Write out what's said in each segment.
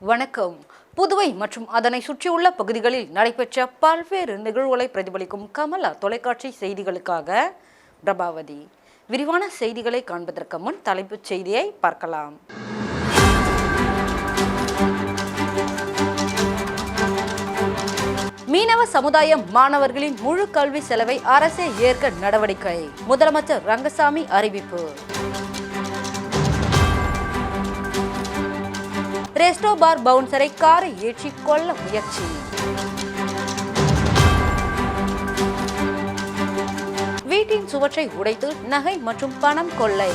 வணக்கம். புதுவை மற்றும் அதனை சுற்றியுள்ள பகுதிகளில் நடைபெற்ற பல்வேறு நிகழ்வுகளை பிரதிபலிக்கும் கமலா தொலைக்காட்சி செய்திகளுக்காக பிரபாவதி. விரிவான செய்திகளை காண்பதற்கு முன் தலைப்புச் செய்தியை பார்க்கலாம். மீனவ சமுதாயம் மாணவர்களின் முழு கல்வி செலவை அரசே ஏற்க நடவடிக்கை. முதலமைச்சர் ரங்கசாமி அறிவிப்பு. ரெஸ்டோ பார் பவுன்சரை காரை ஏற்றி கொல்ல முயற்சி. வீட்டின் சுவற்றை உடைத்து நகை மற்றும் பணம் கொள்ளை.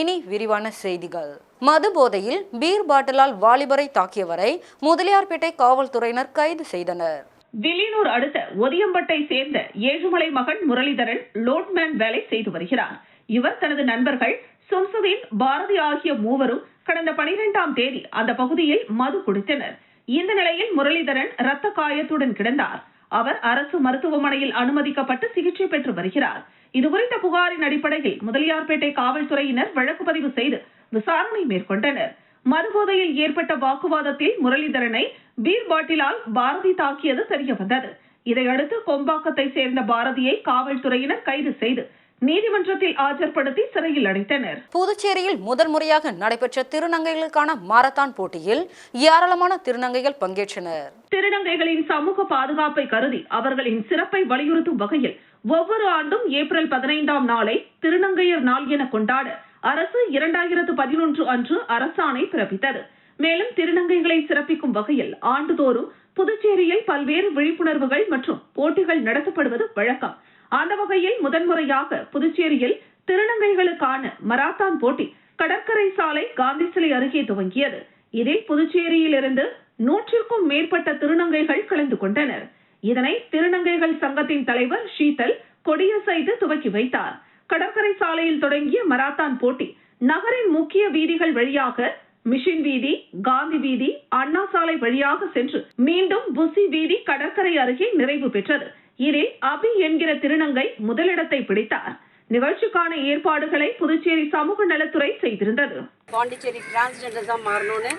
இனி விரிவான செய்திகள். மது போதையில் பீர் பாட்டிலால் வாலிபரை தாக்கியவரை முதலியார்பேட்டை காவல்துறையினர் கைது செய்தனர். வில்லியனூர் அடுத்த ஒதியம்பட்டை சேர்ந்த ஏழுமலை மகன் முரளிதரன் லோட்மேன் வேலை செய்து வருகிறார். இவர் தனது நண்பர்கள் சும்சுதீன் பாரதி ஆகிய மூவரும் கடந்த பனிரெண்டாம் தேதி அந்த பகுதியில் மது குடித்தனர். இந்த நிலையில் முரளிதரன் இரத்த காயத்துடன் கிடந்தார். அவர் அரசு மருத்துவமனையில் அனுமதிக்கப்பட்டு சிகிச்சை பெற்று வருகிறார். இதுகுறித்த புகாரின் அடிப்படையில் முதலியார்பேட்டை காவல்துறையினர் வழக்கு பதிவு செய்து விசாரணை மேற்கொண்டனர். மறுபோதையில் ஏற்பட்ட வாக்குவாதத்தில் முரளிதரனை பீர் பாட்டிலால் பாரதி தாக்கியது தெரிய வந்தது இதையடுத்து கொம்பாக்கத்தை சேர்ந்த பாரதியை காவல்துறையினர் கைது செய்து நீதிமன்றத்தில் ஆஜர்படுத்தி சிறையில் அடைத்தனர். புதுச்சேரியில் முதல் முறையாக நடைபெற்ற திருநங்கைகளுக்கான மாரத்தான் போட்டியில் ஏராளமான திருநங்கைகள் பங்கேற்றனர். திருநங்கைகளின் சமூக பாதுகாப்பை கருதி அவர்களின் சிறப்பை வலியுறுத்தும் வகையில் ஒவ்வொரு ஆண்டும் ஏப்ரல் பதினைந்தாம் நாளை திருநங்கையர் நாள் என கொண்டாட அரசு இரண்டாயிரத்து பதினொன்று அன்று அரசாணை பிறப்பித்தது. மேலும் திருநங்கைகளை சிறப்பிக்கும் வகையில் ஆண்டுதோறும் புதுச்சேரியில் பல்வேறு விழிப்புணர்வுகள் மற்றும் போட்டிகள் நடத்தப்படுவது வழக்கம். அந்த வகையில் முதன்முறையாக புதுச்சேரியில் திருநங்கைகளுக்கான மராத்தான் போட்டி கடற்கரை சாலை காந்தி சிலை அருகே துவங்கியது. இதில் புதுச்சேரியிலிருந்து நூற்றிற்கும் மேற்பட்ட திருநங்கைகள் கலந்து கொண்டனர். இதனை திருநங்கைகள் சங்கத்தின் தலைவர் ஷீதல் கொடியசைத்து துவக்கி வைத்தார். கடற்கரை சாலையில் தொடங்கிய மராத்தான் போட்டி நகரின் முக்கிய வீதிகள் வழியாக மிஷின் வீதி காந்தி வீதி அண்ணா சாலை வழியாக சென்று மீண்டும் புசி வீதி கடற்கரை அருகே நிறைவு பெற்றது. இதில் அபி என்கிற திருநங்கை முதலிடத்தை பிடித்தார். நிகழ்ச்சிக்கான ஏற்பாடுகளை புதுச்சேரி சமூக நலத்துறை செய்திருந்தது. பாண்டிச்சேரி டிரான்ஸ்ஜெண்டர்ஸாக மாறணும்னு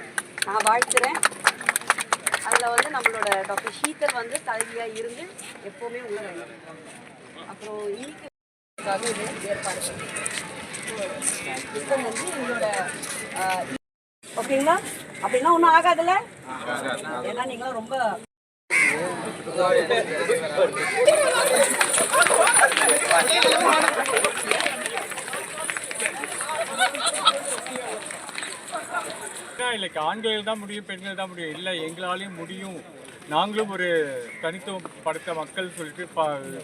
நான் வாழ்த்துறேன். அதில் வந்து நம்மளோட டாக்டர் ஷீதர் வந்து தலைவியாக இருந்து எப்போவுமே உள்ள வேண்டும் அப்புறம் இன்னைக்கு இது ஏற்பாடு. இப்போ வந்து எங்களோட ஓகேங்களா? அப்படின்னா ஒன்றும் ஆகாதுல்ல? ஏன்னா நீங்களாம் ரொம்ப இல்லை ஆண்கள் தான் முடியும் பெண்கள் தான் முடியும். இல்லை எங்களாலையும் முடியும். நாங்களும் ஒரு தனித்துவப்படுத்த மக்கள் சொல்லிட்டு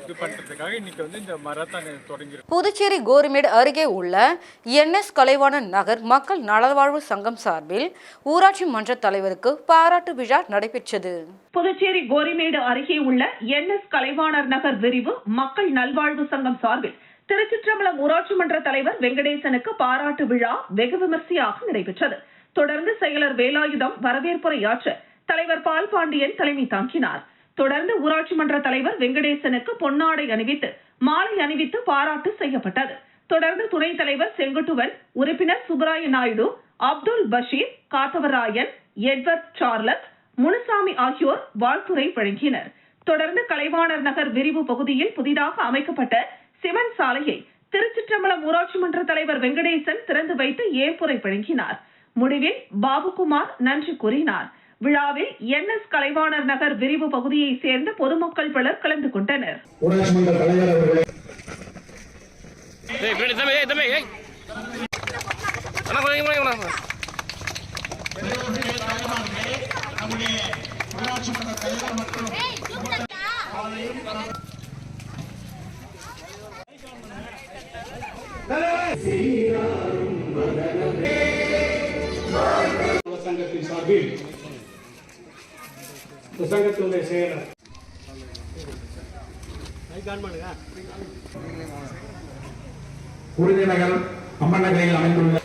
இது பண்ணுறதுக்காக இன்னைக்கு வந்து இந்த மராத்தான் தொடங்கியிருக்கோம். புதுச்சேரி கோரிமேடு அருகே உள்ள என்எஸ் கலைவாணன் நகர் மக்கள் நலவாழ்வு சங்கம் சார்பில் ஊராட்சி மன்ற தலைவருக்கு பாராட்டு விழா நடைபெற்றது. புதுச்சேரி கோரிமேடு அருகே உள்ள என் எஸ் கலைவாணர் நகர் விரிவு மக்கள் நல்வாழ்வு சங்கம் சார்பில் திருச்சிற்றம்பலம் ஊராட்சி மன்ற தலைவர் வெங்கடேசனுக்கு பாராட்டு விழா வெகு விமர்சையாக நடைபெற்றது. தொடர்ந்து செயலர் வேலாயுதம் வரவேற்புரையாற்ற தலைவர் பால் பாண்டியன் தலைமை தாங்கினார். தொடர்ந்து ஊராட்சி மன்ற தலைவர் வெங்கடேசனுக்கு பொன்னாடை அணிவித்து மாலை அணிவித்து பாராட்டு செய்யப்பட்டது. தொடர்ந்து துணைத் தலைவர் செங்குட்டுவன் உறுப்பினர் சுப்பராய நாயுடு அப்துல் பஷீர் காத்தவராயன் எட்வர்ட் சார்லஸ் முனுசாமி ஆகியோர் வாழ்த்துரை வழங்கினர். தொடர்ந்து கலைவாணர் நகர் விரிவு பகுதியில் புதிதாக அமைக்கப்பட்ட சிவன் சாலையை திருச்சிற்றம்பலம் ஊராட்சி மன்ற தலைவர் வெங்கடேசன் திறந்து வைத்து ஏற்புரை வழங்கினார். முடிவில் பாபுகுமார் நன்றி கூறினார். விழாவில் என் எஸ் கலைவாணர் நகர் விரிவு பகுதியை சேர்ந்த பொதுமக்கள் பலர் கலந்து கொண்டனர். சங்கத்தின் சார்பில் சங்கத்தினுடைய செயலர். விருதுநகர் அம்மன் நகரில் அமைந்துள்ள.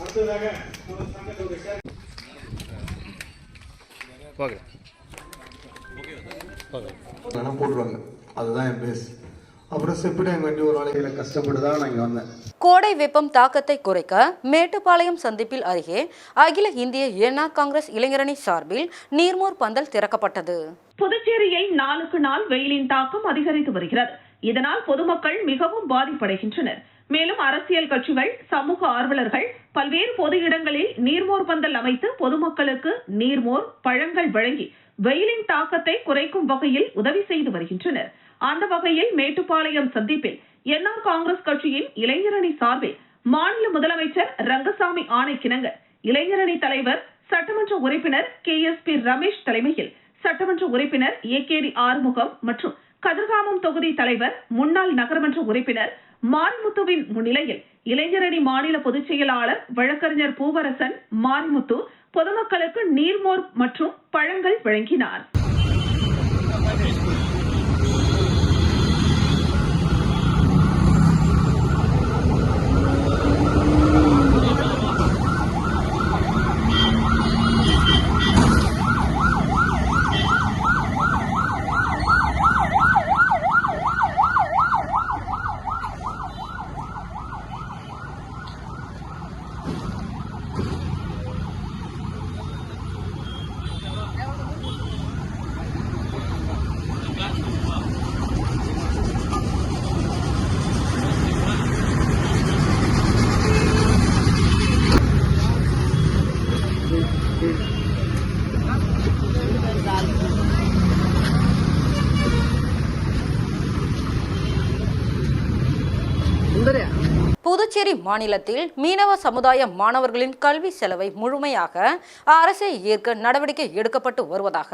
அடுத்ததாக போட்டுருவாங்க. அதுதான் என் பேஸ். அப்புறம் செப்பிட்டு எங்கள் வண்டி ஒரு வேலையில் கஷ்டப்பட்டு தான் நான் இங்கே வந்தேன். கோடை வெப்பம் தாக்கத்தை குறைக்க மேட்டுப்பாளையம் சந்திப்பில் அருகே அகில இந்திய என்ஆர் காங்கிரஸ் இளைஞரணி சார்பில் நீர்மோர் பந்தல் திறக்கப்பட்டது. புதுச்சேரியை நாளுக்கு நாள் வெயிலின் தாக்கம் அதிகரித்து வருகிறது. இதனால் பொதுமக்கள் மிகவும் பாதிப்படைகின்றனர். மேலும் அரசியல் கட்சிகள் சமூக ஆர்வலர்கள் பல்வேறு பொது இடங்களில் நீர்மோர் பந்தல் அமைத்து பொதுமக்களுக்கு நீர்மோர் பழங்கள் வழங்கி வெயிலின் தாக்கத்தை குறைக்கும் வகையில் உதவி செய்து வருகின்றனர். அந்த வகையில் மேட்டுப்பாளையம் சந்திப்பில் என்ஆர் காங்கிரஸ் கட்சியின் இளைஞரணி சார்பில் மாநில முதலமைச்சர் ரங்கசாமி ஆணைக்கிணங்க. இளைஞரணி தலைவர் சட்டமன்ற உறுப்பினர் கே எஸ் பி ரமேஷ் தலைமையில் சட்டமன்ற உறுப்பினர் ஏகேடி ஆறுமுகம் மற்றும் கதிர்காமம் தொகுதி தலைவர் முன்னாள் நகரமன்ற உறுப்பினர் மாரிமுத்துவின் முன்னிலையில் இளைஞரணி மாநில பொதுச் செயலாளர் வழக்கறிஞர் பூவரசன் மாரிமுத்து பொதுமக்களுக்கு நீர்மோர் மற்றும் பழங்கள் வழங்கினார். மாநிலத்தில் மீனவ சமுதாய மாணவர்களின் கல்வி செலவை முழுமையாக அரசே ஏற்க நடவடிக்கை எடுக்கப்பட்டு வருவதாக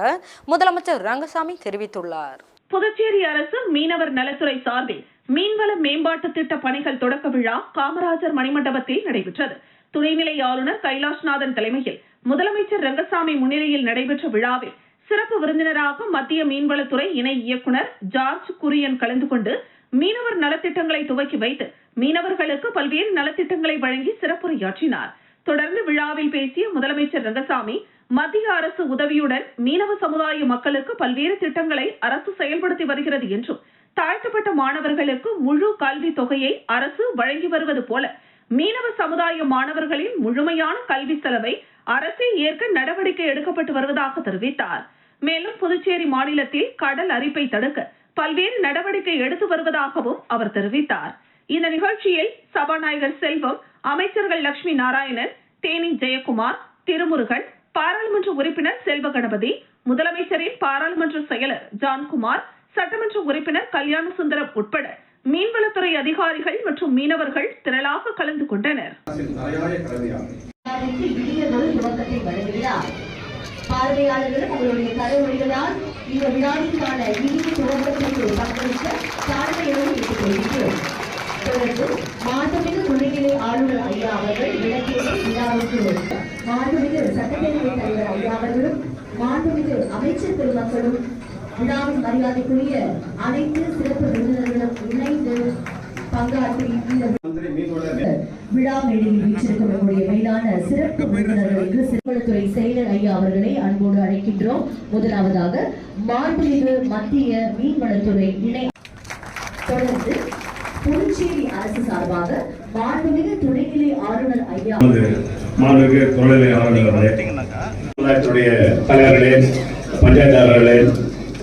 முதலமைச்சர் ரங்கசாமி தெரிவித்துள்ளார். புதுச்சேரி அரசு மீனவர் நலத்துறை சார்பில் மீன்வள மேம்பாட்டு திட்ட பணிகள் தொடக்க விழா காமராஜர் மணிமண்டபத்தில் நடைபெற்றது. துணைநிலை ஆளுநர் கைலாஷ்நாதன் தலைமையில் முதலமைச்சர் ரங்கசாமி முன்னிலையில் நடைபெற்ற விழாவில் சிறப்பு விருந்தினராக மத்திய மீன்வளத்துறை இணை இயக்குனர் ஜார்ஜ் குரியன் கலந்து கொண்டு மீனவர் நலத்திட்டங்களை துவக்கி வைத்து மீனவர்களுக்கு பல்வேறு நலத்திட்டங்களை வழங்கி சிறப்புரையாற்றினார். தொடர்ந்து விழாவில் பேசிய முதலமைச்சர் ரங்கசாமி மத்திய அரசு உதவியுடன் மீனவ சமுதாய மக்களுக்கு பல்வேறு திட்டங்களை அரசு செயல்படுத்தி வருகிறது என்றும் தாழ்த்தப்பட்ட மாணவர்களுக்கு முழு கல்வி தொகையை அரசு வழங்கி வருவது போல மீனவ சமுதாய மாணவர்களின் முழுமையான கல்வி செலவை அரசே ஏற்க நடவடிக்கை எடுக்கப்பட்டு வருவதாக தெரிவித்தார். மேலும் புதுச்சேரி மாநிலத்தில் கடல் அரிப்பை தடுக்க பல்வேறு நடவடிக்கை எடுத்து வருவதாகவும் அவர் தெரிவித்தார். இந்த நிகழ்ச்சியில் சபாநாயகர் செல்வம் அமைச்சர்கள் லட்சுமி நாராயணன் தேனி ஜெயக்குமார் திருமுருகன் பாராளுமன்ற உறுப்பினர் செல்வ கணபதி முதலமைச்சரின் பாராளுமன்ற செயலர் ஜான்குமார் சட்டமன்ற உறுப்பினர் கல்யாண சுந்தரம் உட்பட மீன்வளத்துறை அதிகாரிகள் மற்றும் மீனவர்கள் திரளாக கலந்து கொண்டனர். பார்வையாளர்கள் தலைமொழிகளால் இந்த விழாவிற்கான இனிய துவக்கத்திற்கு பங்களிக்க தாழ்மையோடு கேட்டுக்கொள்கிறோம் தொடர்ந்து மாண்புமிகு துணைநிலை ஆளுநர் ஐயா அவர்கள் விளக்கேற்றி விழாவுக்கு மாண்புமிகு சட்டப்பேரவை தலைவர் ஐயா அவர்களும் மாண்புமிகு அமைச்சர் பெருமக்களும் விழாவின் மரியாதைக்குரிய அனைத்து சிறப்பு விருந்தினர்களும் இணைந்து பங்காற்றி இந்த விழா மேடையில் வீற்றிருக்கும் மேலான சிறப்பு விருந்தினர்களுக்கு சிறுவனத்துறை செயலர் ஐயா அவர்களை அன்போடு அழைக்கின்றோம். முதலாவதாக மாண்புமிகு மத்திய மீன்வளத்துறை இணை தொடர்ந்து புதுச்சேரி அரசு சார்பாக மாண்புமிகு துணைநிலை ஆளுநர் ஐயா மாண்புமிகு துணைநிலை ஆளுநர் அவர்களே, பஞ்சாயத்துடைய தலைவர்களே பஞ்சாயத்தாளர்களே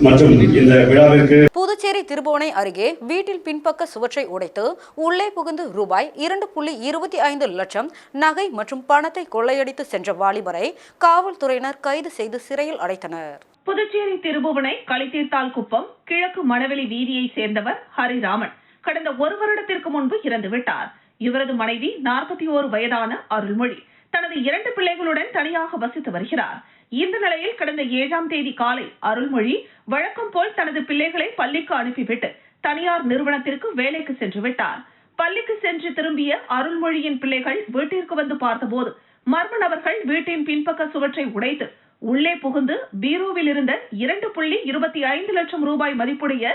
மற்றும் இந்த விழாவிற்கு புதுச்சேரி திருபுவனை அருகே வீட்டில் பின்பக்க சுவற்றை உடைத்து உள்ளே புகுந்து ரூபாய் இரண்டு புள்ளி இருபத்தி ஐந்து லட்சம் நகை மற்றும் பணத்தை கொள்ளையடித்து சென்ற வாலிபரை காவல்துறையினர் கைது செய்து சிறையில் அடைத்தனர். புதுச்சேரி திருபுவனை களித்தீர்த்தால் குப்பம் கிழக்கு மணவெளி வீதியை சேர்ந்தவர் ஹரிராமன். கடந்த ஒரு வருடத்திற்கு முன்பு இறந்துவிட்டார். இவரது மனைவி நாற்பத்தி ஓரு வயதான அருள்மொழி தனது இரண்டு பிள்ளைகளுடன் தனியாக வசித்து வருகிறார். இந்த நிலையில் கடந்த ஏழாம் தேதி காலை அருள்மொழி வழக்கம் போல் தனது பிள்ளைகளை பள்ளிக்கு அனுப்பிவிட்டு தனியார் நிறுவனத்திற்கு வேலைக்கு சென்று விட்டார். பள்ளிக்கு சென்று திரும்பிய அருள்மொழியின் பிள்ளைகள் வீட்டிற்கு வந்து பார்த்தபோது மர்ம நபர்கள் வீட்டின் பின்பக்க சுவற்றை உடைத்து உள்ளே புகுந்து பீரோவில் இருந்த இரண்டு புள்ளி இருபத்தி ஐந்து லட்சம் ரூபாய் மதிப்புடைய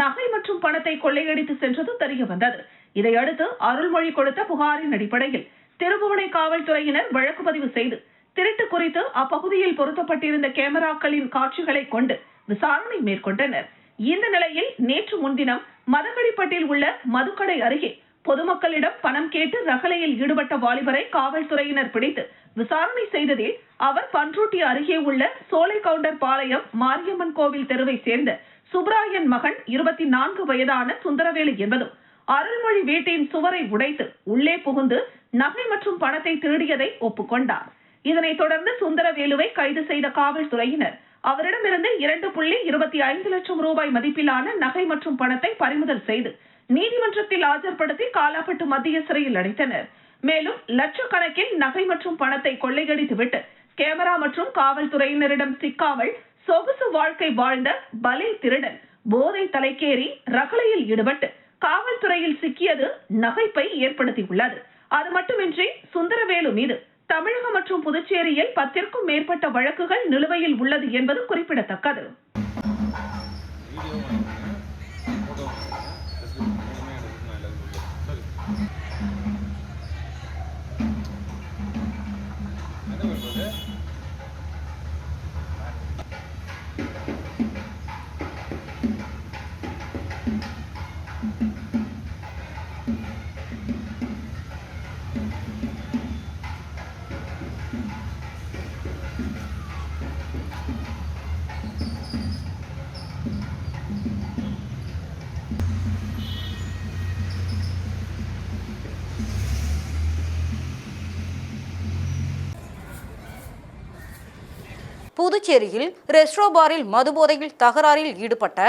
நகை மற்றும் பணத்தை கொள்ளையடித்து சென்றது தெரிய வந்தது. இதையடுத்து அருள்மொழி கொடுத்த புகாரின் அடிப்படையில் திருபுவனை காவல்துறையினர் வழக்கு பதிவு செய்து திருட்டு குறித்து அப்பகுதியில் பொருத்தப்பட்டிருந்த கேமராக்களின் காட்சிகளை கொண்டு விசாரணை மேற்கொண்டனர். இந்த நிலையில் நேற்று முன்தினம் மதகடிப்பட்டில் உள்ள மதுக்கடை அருகே பொதுமக்களிடம் பணம் கேட்டு ரகலையில் ஈடுபட்ட வாலிபரை காவல்துறையினர் பிடித்து விசாரணை செய்ததில் அவர் பன்ருட்டி அருகே உள்ள சோலை கவுண்டர் பாளையம் மாரியம்மன் கோவில் தெருவை சேர்ந்த சுப்ராயன் மகன் இருபத்தி நான்கு வயதான சுந்தரவேலு என்பதும் அருள்மொழி வீட்டின் சுவரை உடைத்து உள்ளே புகுந்து நகை மற்றும் பணத்தை திருடியதை ஒப்புக்கொண்டார். இதனைத் தொடர்ந்து சுந்தரவேலுவை கைது செய்த காவல்துறையினர் அவரிடமிருந்து இரண்டு புள்ளி இருபத்தி ஐந்து லட்சம் ரூபாய் மதிப்பிலான நகை மற்றும் பணத்தை பறிமுதல் செய்து நீதிமன்றத்தில் ஆஜர்படுத்தி காலாப்பட்டு மத்திய சிறையில் அடைத்தனர். மேலும் லட்சக்கணக்கில் நகை மற்றும் பணத்தை கொள்ளையடித்துவிட்டு கேமரா மற்றும் காவல்துறையினரிடம் சிக்காமல் சொகுசு வாழ்க்கை வாழ்ந்த பலே திருடன் போதை தலைக்கேறி ரகளையில் ஈடுபட்டு காவல்துறையில் சிக்கியது நகைப்பை ஏற்படுத்தியுள்ளது. அது மட்டுமின்றி சுந்தரவேலு மீது தமிழகம் மற்றும் புதுச்சேரியில் பத்திற்கும் மேற்பட்ட வழக்குகள் நிலுவையில் உள்ளது என்பது குறிப்பிடத்தக்கது. புதுச்சேரியில் ரெஸ்ட்ரோ பாரில் மதுபோதையில் தகராறில் ஈடுபட்ட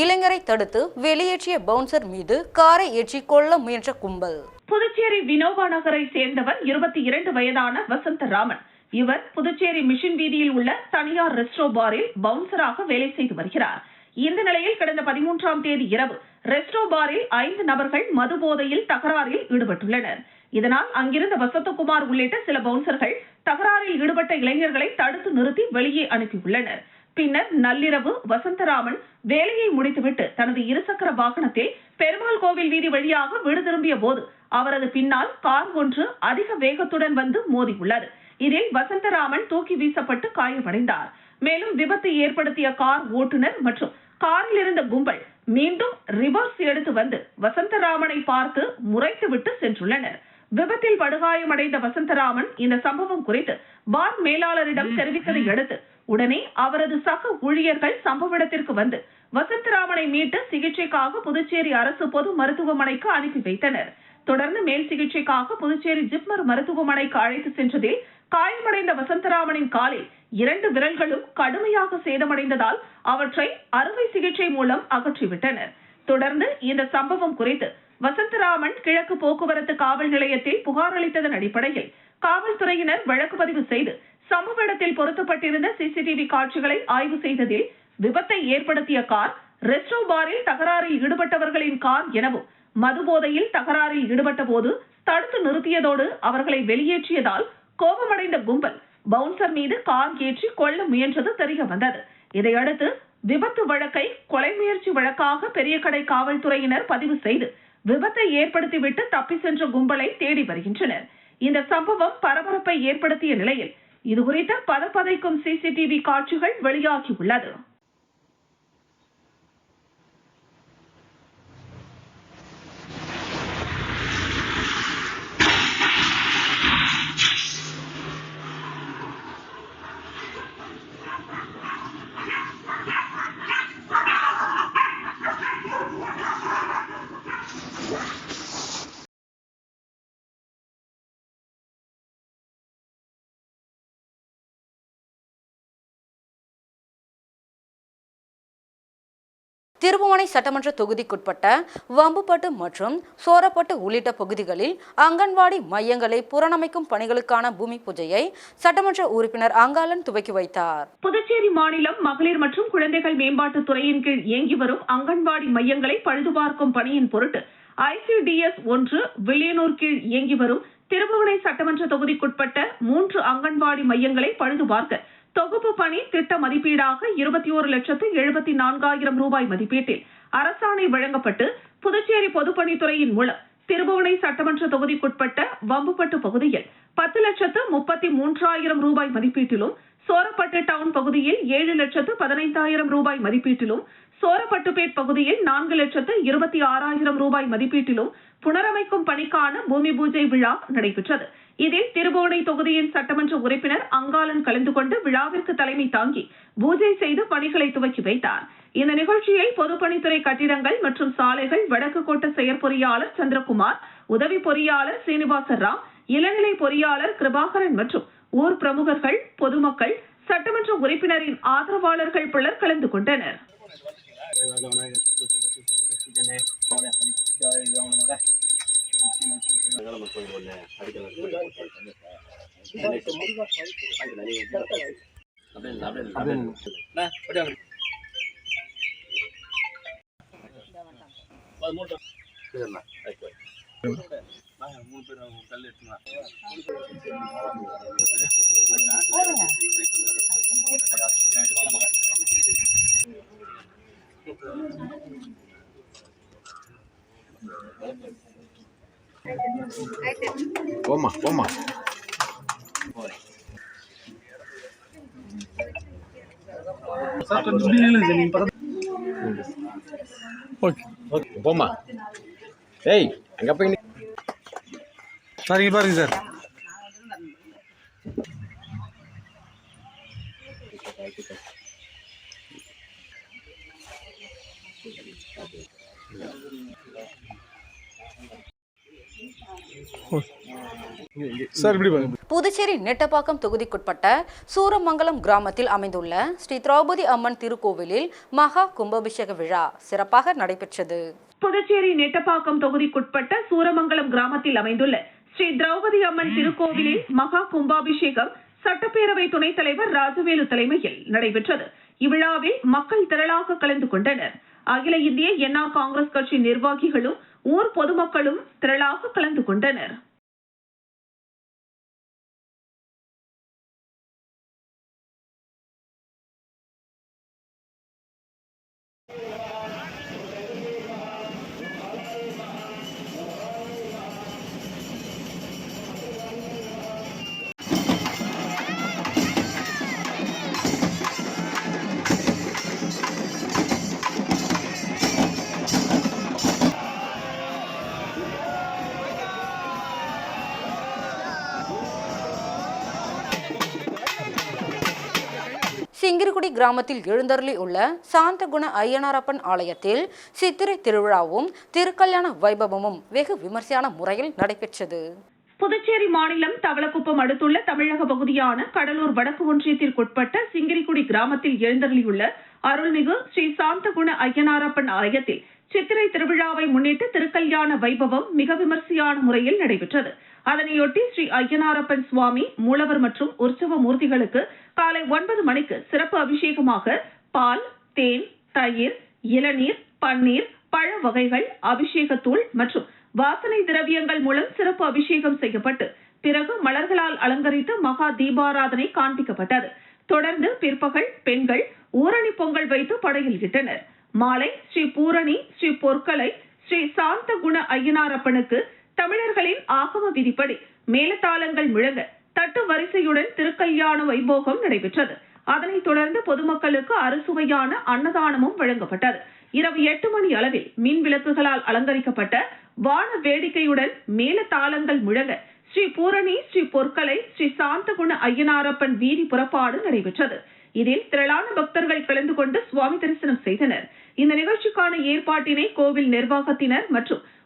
இளைஞரை தடுத்து வெளியேற்றிய பவுன்சர் மீது காரை ஏற்றி கொள்ள முயன்ற கும்பல். புதுச்சேரி வினோபா நகரை சேர்ந்தவர் இருபத்தி இரண்டு வயதான வசந்தராமன் இவர் புதுச்சேரி மிஷின் வீதியில் உள்ள தனியார் ரெஸ்ட்ரோ பாரில் பவுன்சராக வேலை செய்து வருகிறார். இந்த நிலையில் கடந்த பதிமூன்றாம் தேதி இரவு ரெஸ்டோ பாரில் ஐந்து நபர்கள் மது போதையில் தகராறில் ஈடுபட்டுள்ளனர். இதனால் அங்கிருந்த வசந்தகுமார் உள்ளிட்ட சில பவுன்சர்கள் தகராறில் ஈடுபட்ட இளைஞர்களை தடுத்து நிறுத்தி வெளியே அனுப்பியுள்ளனர். பின்னர் நள்ளிரவு வசந்தராமன் வேலையை முடித்துவிட்டு தனது இருசக்கர வாகனத்தில் பெருமாள் கோவில் வீதி வழியாக வீடு திரும்பிய போது அவரது பின்னால் கார் ஒன்று அதிக வேகத்துடன் வந்து மோதியுள்ளது. இதில் வசந்தராமன் தூக்கி வீசப்பட்டு காயமடைந்தார். மேலும் விபத்து ஏற்படுத்திய கார் ஓட்டுநர் மற்றும் காரில் இருந்த கும்பல் மீண்டும் ரிவர்ஸ் எடுத்து வந்து வசந்தராமனை பார்த்து முறைத்துவிட்டு சென்றுள்ளனர். விபத்தில் படுகாயமடைந்த வசந்தராமன் இந்த சம்பவம் குறித்து பார் மேலாளரிடம் தெரிவித்ததை அடுத்து உடனே அவரது சக ஊழியர்கள் சம்பவ இடத்திற்கு வந்து வசந்தராமனை மீட்டு சிகிச்சைக்காக புதுச்சேரி அரசு பொது மருத்துவமனைக்கு அனுப்பி வைத்தனர். தொடர்ந்து மேல் சிகிச்சைக்காக புதுச்சேரி ஜிப்மர் மருத்துவமனைக்கு அழைத்து சென்றதில் காயமடைந்த வசந்தராமனின் காலில் இரண்டு விரல்களும் கடுமையாக சேதமடைந்ததால் அவற்றை அறுவை சிகிச்சை மூலம் அகற்றிவிட்டனர். தொடர்ந்து இந்த சம்பவம் குறித்து வசந்தராமன் கிழக்கு போக்குவரத்து காவல் நிலையத்தில் புகார் அளித்ததன் அடிப்படையில் காவல்துறையினர் வழக்கு பதிவு செய்து சம்பவ இடத்தில் பொருத்தப்பட்டிருந்த சிசிடிவி காட்சிகளை ஆய்வு செய்ததில் விபத்தை ஏற்படுத்திய கார் ரெஸ்டோ பாரில் தகராறில் ஈடுபட்டவர்களின் கார் எனவும் மதுபோதையில் தகராறில் ஈடுபட்ட போது தடுத்து நிறுத்தியதோடு அவர்களை வெளியேற்றியதால் கோபமடைந்த கும்பல் பவுன்சர் மீது கார் ஏற்றி கொள்ள முயன்றது தெரிய வந்தது. இதையடுத்து விபத்து வழக்கை கொலை முயற்சி வழக்காக பெரியகடை காவல்துறையினர் பதிவு செய்து விபத்தை ஏற்படுத்திவிட்டு தப்பி சென்ற கும்பலை தேடி வருகின்றனர். இந்த சம்பவம் பரபரப்பை ஏற்படுத்திய நிலையில் இதுகுறித்த பதப்பதைக்கும் சிசிடிவி காட்சிகள் வெளியாகியுள்ளது திருபுவனை சட்டமன்ற தொகுதிக்குட்பட்ட வம்புப்பட்டு மற்றும் சோரப்பட்டு உள்ளிட்ட பகுதிகளில் அங்கன்வாடி மையங்களை புறணமைக்கும் பணிகளுக்கான பூமி பூஜையை சட்டமன்ற உறுப்பினர் அங்காளன் துவக்கி வைத்தார். புதுச்சேரி மாநிலம் மகளிர் மற்றும் குழந்தைகள் மேம்பாட்டுத் துறையின் கீழ் இயங்கி வரும் அங்கன்வாடி மையங்களை பழுதுபார்க்கும் பணியின் பொருட்டு ஐசிடிஎஸ் ஒன்று வில்லியனூர் கீழ் இயங்கி வரும் திருபுவனை சட்டமன்ற தொகுதிக்குட்பட்ட மூன்று அங்கன்வாடி மையங்களை பழுதுபார்க்க தொகுப்பு பணி திட்ட மதிப்பீடாக இருபத்தி ஒரு லட்சத்து எழுபத்தி நான்காயிரம் ரூபாய் மதிப்பீட்டில் அரசாணை வழங்கப்பட்டு புதுச்சேரி பொதுப்பணித்துறையின் மூலம் திருபுவனை சட்டமன்ற தொகுதிக்குட்பட்ட வம்புப்பட்டு பகுதியில் பத்து லட்சத்து முப்பத்தி மூன்றாயிரம் ரூபாய் மதிப்பீட்டிலும் சோரப்பட்டு டவுன் பகுதியில் ஏழு லட்சத்து பதினைந்தாயிரம் ரூபாய் மதிப்பீட்டிலும் சோரப்பட்டுப்பேட் பகுதியில் நான்கு லட்சத்து இருபத்தி ஆறாயிரம் ரூபாய் மதிப்பீட்டிலும் புனரமைக்கும் பணிக்கான பூமி பூஜை விழா நடைபெற்றது. இதில் திருகோணை தொகுதியின் சட்டமன்ற உறுப்பினர் அங்காளன் கலந்து கொண்டு விழாவிற்கு தலைமை தாங்கி பூஜை செய்து பணிகளை துவக்கி வைத்தார். இந்த நிகழ்ச்சியில் பொதுப்பணித்துறை கட்டிடங்கள் மற்றும் சாலைகள் வடக்கு கோட்ட செயற்பொறியாளர் சந்திரகுமார் உதவி பொறியாளர் சீனிவாச ராம் இளநிலை பொறியாளர் கிருபாகரன் மற்றும் ஊர் பிரமுகர்கள் பொதுமக்கள் சட்டமன்ற உறுப்பினரின் ஆதரவாளர்கள் பலர் கலந்து கொண்டனர். மூணு பேர் கல் எடுத்துனா போமா போமா போமா ஏய் அங்க போய் நிக்க. சார் இங்க பாருங்க சார். புதுச்சேரி நெட்டப்பாக்கம் தொகுதிக்குட்பட்ட சூரமங்கலம் கிராமத்தில் அமைந்துள்ள ஸ்ரீ திரௌபதி அம்மன் திருக்கோவிலில் மகா கும்பாபிஷேக விழா சிறப்பாக நடைபெற்றது. புதுச்சேரி நெட்டப்பாக்கம் தொகுதிக்குட்பட்ட சூரமங்கலம் கிராமத்தில் அமைந்துள்ள ஸ்ரீ திரௌபதி அம்மன் திருக்கோவிலில் மகா கும்பாபிஷேகம் சட்டப்பேரவை துணைத் தலைவர் ராஜவேலு தலைமையில் நடைபெற்றது. இவ்விழாவில் மக்கள் திரளாக கலந்து கொண்டனர். அகில இந்திய என்ஆர் காங்கிரஸ் கட்சி நிர்வாகிகளும் ஊர் பொதுமக்களும் திரளாக கலந்து கொண்டனர். கிராமத்தில் எழுந்தருளி உள்ள சாந்தகுண ஐயனாரப்பன் ஆலயத்தில் சித்திரை திருவிழாவும் திருக்கல்யாண வைபவமும் வெகு விமர்சையான முறையில் நடைபெற்றது. புதுச்சேரி மாநிலம் தவளக்குப்பம் அடுத்துள்ள தமிழக பகுதியான கடலூர் வடக்கு ஒன்றியத்திற்குட்பட்ட சிங்கிரிக்குடி கிராமத்தில் எழுந்தருளியுள்ள அருள்மிகு ஸ்ரீ சாந்தகுண ஐயனாரப்பன் ஆலயத்தில் சித்திரை திருவிழாவை முன்னிட்டு திருக்கல்யாண வைபவம் மிக விமர்சையான முறையில் நடைபெற்றது. அதனையொட்டி ஸ்ரீ ஐயனாரப்பன் சுவாமி மூலவர் மற்றும் உற்சவ மூர்த்திகளுக்கு காலை ஒன்பது மணிக்கு சிறப்பு அபிஷேகமாக பால் தேன் தயிர் இளநீர் பன்னீர் பழ வகைகள் அபிஷேகத்தூள் மற்றும் வாசனை திரவியங்கள் மூலம் சிறப்பு அபிஷேகம் செய்யப்பட்டு பிறகு மலர்களால் அலங்கரித்து மகா தீபாராதனை காண்பிக்கப்பட்டது. தொடர்ந்து பிற்பகல் பெண்கள் ஊரணி பொங்கல் வைத்து படையில் இட்டனர் மாலை ஸ்ரீ பூரணி ஸ்ரீ பொற்கலை ஸ்ரீ சாந்த குண ஐயனாரப்பனுக்கு தமிழர்களின் ஆகம விதிப்படி மேலதாளங்கள் முழங்க தட்டு வரிசையுடன் திருக்கல்யாண வைபோகம் நடைபெற்றது. அதனைத் தொடர்ந்து பொதுமக்களுக்கு அறுசுவையான அன்னதானமும் வழங்கப்பட்டது. இரவு எட்டு மணி அளவில் மின் விளக்குகளால் அலங்கரிக்கப்பட்ட வான வேடிக்கையுடன் மேலதாளங்கள் முழங்க ஸ்ரீ பூரணி ஸ்ரீ பொற்கலை ஸ்ரீ சாந்தகுண ஐயனாரப்பன் வீதி புறப்பாடு நடைபெற்றது. இதில் திரளான பக்தர்கள் கலந்து கொண்டு சுவாமி தரிசனம் செய்தனர். இந்த நிகழ்ச்சிக்கான ஏற்பாட்டினை கோவில் நிர்வாகத்தினர் மற்றும்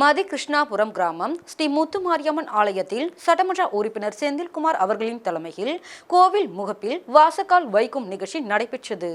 கிருஷ்ணாபுரம் கிராமம் ஸ்ரீ முத்துமாரியம்மன் ஆலயத்தில் சட்டமன்ற உறுப்பினர் செந்தில்குமார் அவர்களின் தலைமையில் கோவில் முகப்பில் வாசக்கால் வைக்கும் நிகழ்ச்சி நடைபெற்றது.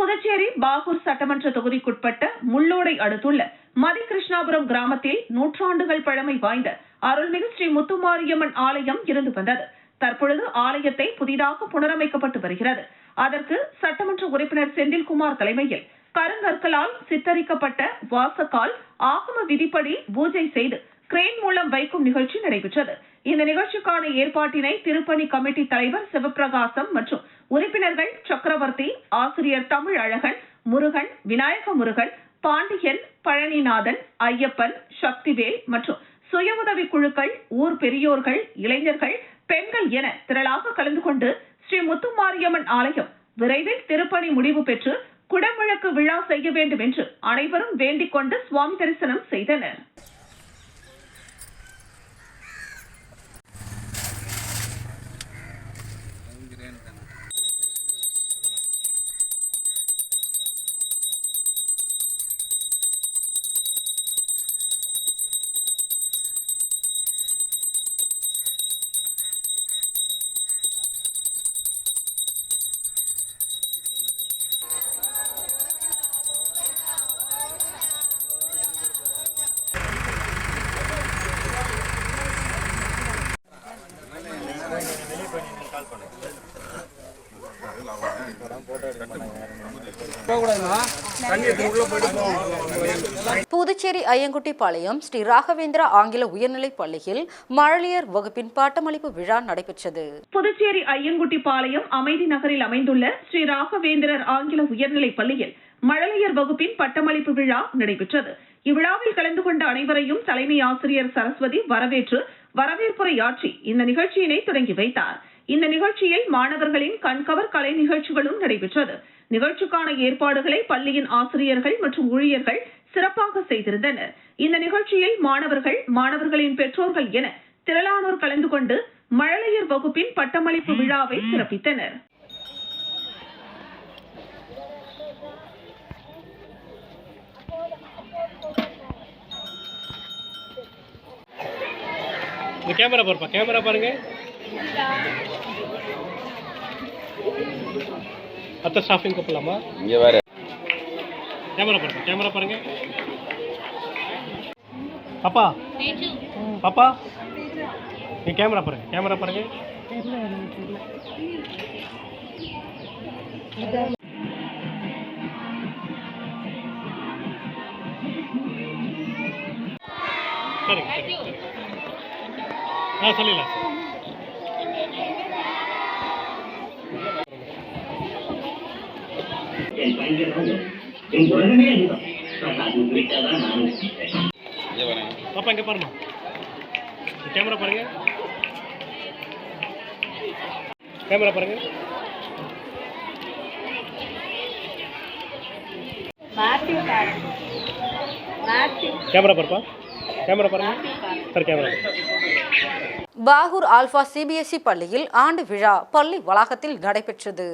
புதுச்சேரி பாகூர் சட்டமன்ற தொகுதிக்குட்பட்ட முள்ளோடை அடுத்துள்ள மதி கிருஷ்ணாபுரம் கிராமத்தில் நூற்றாண்டுகள் பழமை வாய்ந்த அருள்மிகு ஸ்ரீ முத்துமாரியம்மன் ஆலயம் இருந்து வந்தது. தற்பொழுது ஆலயத்தை புதிதாக புனரமைக்கப்பட்டு வருகிறது. அதற்கு சட்டமன்ற உறுப்பினர் செந்தில்குமார் தலைமையில் கருங்கற்களால் சித்தரிக்கப்பட்ட வாசக்கால் ஆகம விதிப்படி பூஜை செய்து கிரேன் மூலம் வைக்கும் நிகழ்ச்சி நடைபெற்றது. இந்த நிகழ்ச்சிக்கான ஏற்பாட்டினை திருப்பணி கமிட்டி தலைவர் சிவபிரகாசம் மற்றும் உறுப்பினர்கள் சக்கரவர்த்தி ஆசிரியர் தமிழ் அழகன் முருகன் விநாயக முருகன் பாண்டியன் பழனிநாதன் ஐயப்பன் சக்திவேல் மற்றும் சுய உதவி குழுக்கள் ஊர் பெரியோர்கள் இளைஞர்கள் பெண்கள் என திரளாக கலந்து கொண்டு ஸ்ரீ முத்துமாரியம்மன் ஆலயம் விரைவில் திருப்பணி முடிவு பெற்று குடமுழக்கு விழா செய்ய வேண்டும் என்று அனைவரும் வேண்டிக் கொண்டு சுவாமி தரிசனம் செய்தனர். புதுச்சேரி ஐயங்குட்டிப்பாளையம் ஸ்ரீ ராகவேந்திரா ஆங்கில உயர்நிலைப் பள்ளியில் மழலையர் வகுப்பின் பட்டமளிப்பு விழா நடைபெற்றது. புதுச்சேரி ஐயங்குட்டிப்பாளையம் அமைதி நகரில் அமைந்துள்ள ஸ்ரீ ராகவேந்திரர் ஆங்கில உயர்நிலைப் பள்ளியில் மழலையர் வகுப்பின் பட்டமளிப்பு விழா நடைபெற்றது. இவ்விழாவில் கலந்து கொண்ட அனைவரையும் தலைமை ஆசிரியர் சரஸ்வதி வரவேற்று வரவேற்புரையாற்றி இந்த நிகழ்ச்சியினை தொடங்கி வைத்தார். இந்த நிகழ்ச்சியில் மாணவர்களின் கண்கவர் கலை நிகழ்ச்சிகளும் நடைபெற்றது. நிகழ்ச்சிக்கான ஏற்பாடுகளை பள்ளியின் ஆசிரியர்கள் மற்றும் ஊழியர்கள் சிறப்பாக செய்திருந்தனர். இந்த நிகழ்ச்சியில் மாணவர்கள் மாணவர்களின் பெற்றோர்கள் என திரளானோர் கலந்து கொண்டு மழலையர் வகுப்பின் பட்டமளிப்பு விழாவை சிறப்பித்தனர். இந்த கேமரா பாருப்பா கேமரா பாருங்க. அத்தை ஸ்டாஃபிங் கூப்பிடலாமா? இங்கே வேற. கேமரா பாருங்க கேமரா பாருங்க. பாப்பா. பாப்பா. நீ கேமரா பாருங்க கேமரா பாருங்க. சரிங்க சரி சரி ஆ சொல்லிடலாம் இங்கே வரேன் பாப்பா இங்கே பாருமா கேமரா பாருங்க. கேமரா பாருங்க கேமரா பாருப்பா. கேமரா பாருங்க. Sir camera Bahour Alpha CBSE பள்ளியில் ஆண்டு விழா பள்ளி வளாகத்தில் நடைபெற்றது.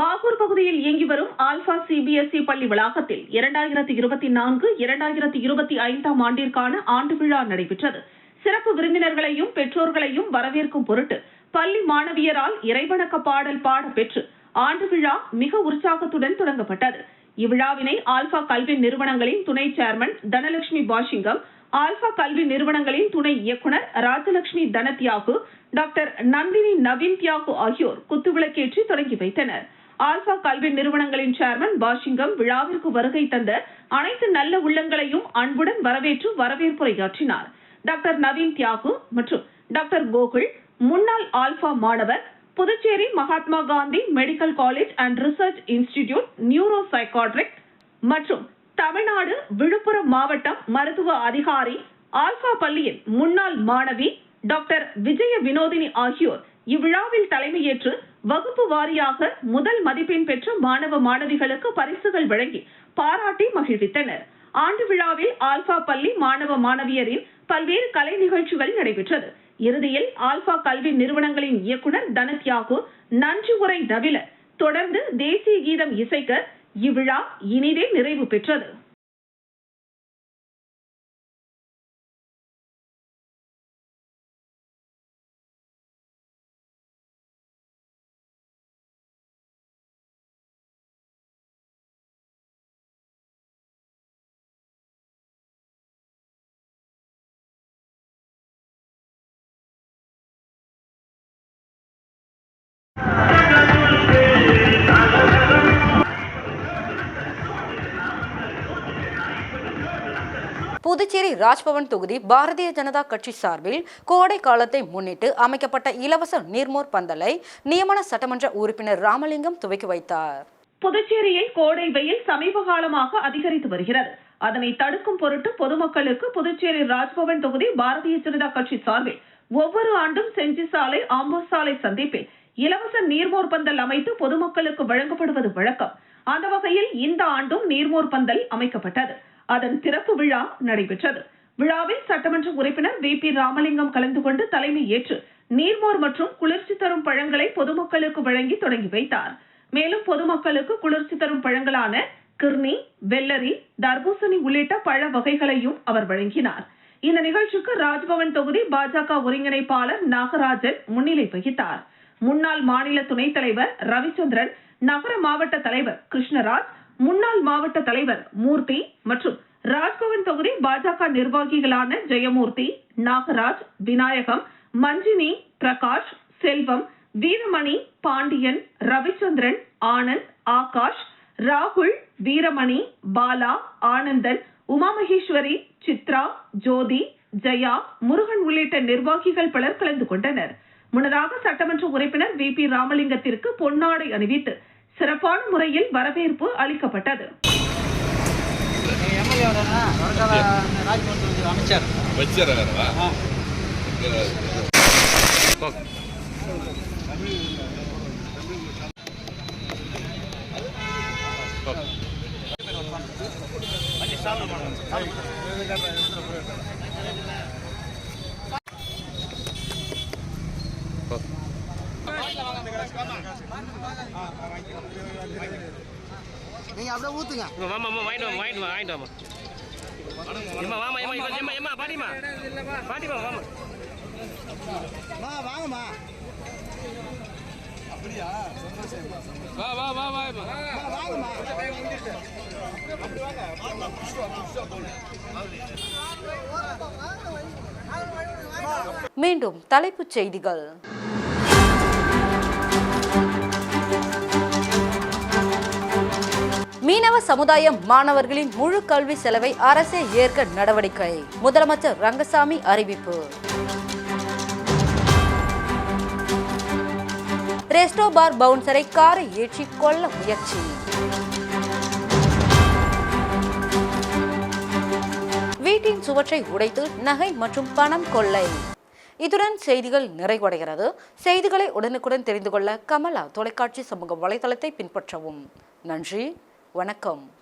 பாகூர் பகுதியில் இயங்கி வரும் ஆல்பா சிபிஎஸ்இ பள்ளி வளாகத்தில் இரண்டாயிரத்தி இருபத்தி நான்கு இரண்டாயிரத்தி இருபத்தி ஐந்தாம் ஆண்டிற்கான ஆண்டு விழா நடைபெற்றது. சிறப்பு விருந்தினர்களையும் பெற்றோர்களையும் வரவேற்கும் பொருட்டு பள்ளி மாணவியரால் இறைவணக்க பாடல் பாட பெற்று ஆண்டு விழா மிக உற்சாகத்துடன் தொடங்கப்பட்டது. இவ்விழாவினை ஆல்பா கல்வி நிறுவனங்களின் துணை சேர்மன் தனலட்சுமி பாஷிங்கம் ஆல்பா கல்வி நிறுவனங்களின் துணை இயக்குனர் ராஜலட்சுமி தனத்யாகு டாக்டர் நந்தினி நவீன் தியாகு ஆகியோர் குத்துவிளக்கேற்றி தொடங்கி வைத்தனர். ஆல்பா கல்வி நிறுவனங்களின் சேர்மன் வாஷிங்கம் விழாவிற்கு வருகை தந்த அனைத்து நல்ல உள்ளங்களையும் அன்புடன் வரவேற்று வரவேற்புரையாற்றினார். டாக்டர் நவீன் தியாகு மற்றும் டாக்டர் கோகுல் முன்னாள் ஆல்பா மாணவர் Puducherry Mahatma Gandhi medical college and research institute neuro psychiatric மற்றும் தமிழ்நாடு விழுப்புரம் மாவட்டம் மருத்துவ அதிகாரி ஆல்பா பள்ளியின் முன்னாள் மாணவி டாக்டர் விஜய வினோதினி ஆகியோர் இவ்விழாவில் தலைமையேற்று வகுப்பு வாரியாக முதல் மதிப்பெண் பெற்ற மாணவ மாணவிகளுக்கு பரிசுகள் வழங்கி பாராட்டி மகிழ்வித்தனர். ஆண்டு விழாவில் ஆல்பா பள்ளி மாணவ மாணவியரின் பல்வேறு கலை நிகழ்ச்சிகள் நடைபெற்றது. இறுதியில் ஆல்பா கல்வி நிறுவனங்களின் இயக்குனர் தனத்யாகு நன்றி உரை தவில தொடர்ந்து தேசிய கீதம் இசைக்க இவ்விழா இனிதே நிறைவு பெற்றது. புதுச்சேரி ராஜ்பவன் தொகுதி பாரதிய ஜனதா கட்சி சார்பில் கோடை காலத்தை முன்னிட்டு அமைக்கப்பட்ட இலவச நீர்மோர் பந்தலை நியமன சட்டமன்ற உறுப்பினர் ராமலிங்கம் துவக்கி வைத்தார். புதுச்சேரியில் கோடை வெயில் சமீப காலமாக அதிகரித்து வருகிறது. அதனை தடுக்கும் பொருட்டு பொதுமக்களுக்கு புதுச்சேரி ராஜ்பவன் தொகுதி பாரதிய ஜனதா கட்சி சார்பில் ஒவ்வொரு ஆண்டும் செஞ்சி சாலை ஆம்பூர் சாலை சந்திப்பில் இலவச நீர்மோர் பந்தல் அமைத்து பொதுமக்களுக்கு வழங்கப்படுவது வழக்கம். அந்த வகையில் இந்த ஆண்டும் நீர்மோர் பந்தல் அமைக்கப்பட்டது. அதன் திறப்பு விழா நடைபெற்றது. விழாவில் சட்டமன்ற உறுப்பினர் வி. பி. ராமலிங்கம் கலந்து கொண்டு தலைமை ஏற்று நீர்மோர் மற்றும் குளிர்ச்சி தரும் பழங்களை பொதுமக்களுக்கு வழங்கி தொடங்கி வைத்தார். மேலும் பொதுமக்களுக்கு குளிர்ச்சி தரும் பழங்களான கிர்னி வெள்ளரி தர்பூசணி உள்ளிட்ட பழ வகைகளையும் அவர் வழங்கினார். இந்த நிகழ்ச்சிக்கு ராஜ்பவன் தொகுதி பாஜக ஒருங்கிணைப்பாளர் நாகராஜன் முன்னிலை வகித்தார். முன்னாள் மாநில துணைத் தலைவர் ரவிச்சந்திரன் நகர மாவட்ட தலைவர் கிருஷ்ணராஜ் முன்னாள் மாவட்ட தலைவர் மூர்த்தி மற்றும் ராஜ்பவன் தொகுதி பாஜக நிர்வாகிகளான ஜெயமூர்த்தி நாகராஜ் விநாயகம் மஞ்சினி பிரகாஷ் செல்வம் வீரமணி பாண்டியன் ரவிச்சந்திரன் ஆனந்த் ஆகாஷ் ராகுல் வீரமணி பாலா ஆனந்தன் உமாமகேஸ்வரி சித்ரா ஜோதி ஜெயா முருகன் உள்ளிட்ட நிர்வாகிகள் பலர் கலந்து கொண்டனர். முன்னதாக சட்டமன்ற உறுப்பினர் வி பி ராமலிங்கத்திற்கு பொன்னாடை அணிவித்து சிறப்பான முறையில் வரவேற்பு அளிக்கப்பட்டது. வச்சிடறா வாமா வாமா வாங்கிட்டு வாமா வாங்கிட்டு வா வாங்கிட்டு வாமா எம்மா வாமா எம்மா இங்க எம்மா எம்மா பாட்டிமா பாட்டிமா வாமா வா வா வா வா மீண்டும் தலைப்புச் செய்திகள். மீனவ சமுதாயம் மாணவர்களின் முழு கல்வி செலவை அரசே ஏற்க நடவடிக்கை. முதலமைச்சர் ரங்கசாமி அறிவிப்பு. ரெஸ்டோ பார் பவுன்சரை காரை ஏற்றி கொள்ள முயற்சி. வீட்டின் சுவற்றை உடைத்து நகை மற்றும் பணம் கொள்ளை. இத்துடன் செய்திகள் நிறைவடைகிறது. செய்திகளை உடனுக்குடன் தெரிந்து கொள்ள கமலா தொலைக்காட்சி சமூக வலைதளத்தை பின்பற்றவும். நன்றி. வணக்கம்.